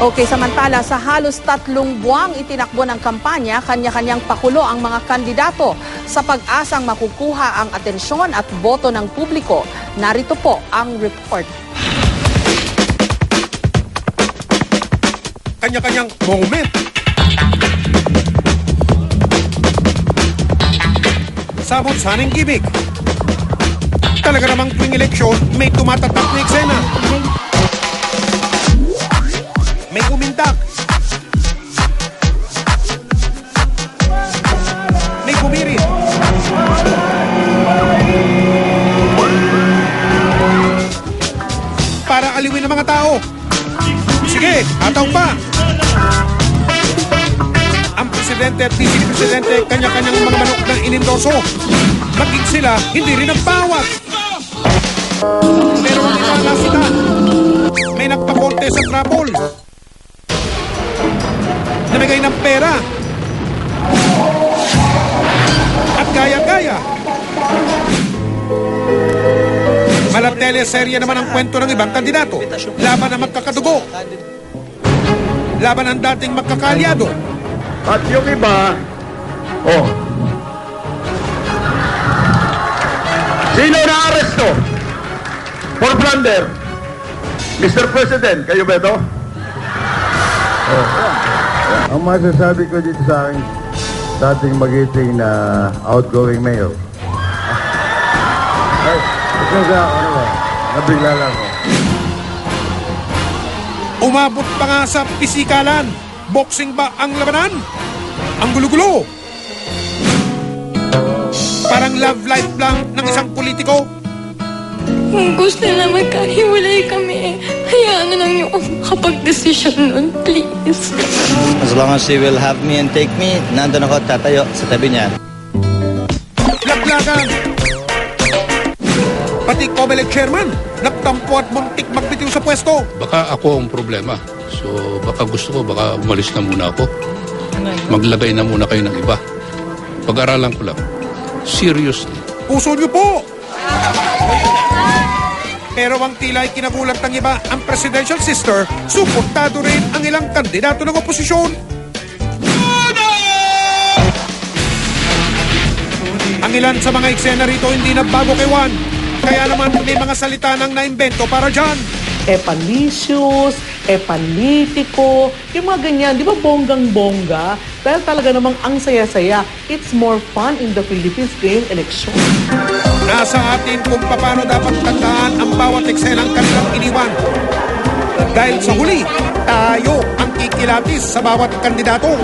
Okay, samantala sa halos tatlong buwang itinakbo ng kampanya, kanya-kanyang pakulo ang mga kandidato sa pag-asang makukuha ang atensyon at boto ng publiko. Narito po ang report. Kanya-kanyang moment. Sabot saning gimmick. Talaga namang tuwing eleksyon, may tumatatak na eksena. May kumirit. Para aliwin ang mga tao. Sige, ataw pa. Ang presidente at vice presidente kanya-kanyang mga manok na inendorso. Maging sila, hindi rin nagpawat. Pero ang ilalasitan, may nagpakonte sa trapol. Namigay ng pera. Teleserye naman ang kwento ng ibang kandidato. Laban ang magkakadugo. Laban ang dating magkakalyado. At yung iba, oh. Sino na aresto? For plunder? Mr. President, kayo ba ito? Oh. Ang masasabi ko dito sa aking dating magiting na outgoing mayor. Ay, ito sa ano ba? Nabigla lang ako. Umabot pa nga sa pisikalan. Boxing ba ang labanan? Ang gulo-gulo. Parang love life lang ng isang politiko. Kung gusto na magkahiwalay kami, hayaan na lang yung makapag-desisyon nun, please. As long as she will have me and take me, nandun ako tatayo sa tabi niya. Laglagan. Pati Comelec chairman, nagtampo at muntik magbitiw sa pwesto. baka ako ang problema. So baka gusto ko, baka umalis na muna ako. Maglagay na muna kayo ng iba. Pag-aralan ko lang. Seriously. Puso niyo po! Pero ang tila ay kinagulat ng iba, ang presidential sister, suportado rin ang ilang kandidato ng oposisyon. Ang ilan sa mga eksena rito hindi na bago kay Juan. Kaya naman may mga salita ng naimbento para dyan. epalicious, epalitiko, yung mga ganyan, di ba bonggang-bongga? Pero talaga namang ang saya-saya. It's more fun in the Philippines ngayong eleksyon. Nasa atin kung paano dapat tandaan ang bawat eksenang kanilang iniwan. Dahil sa huli, tayo ang kikilatis sa bawat kandidato.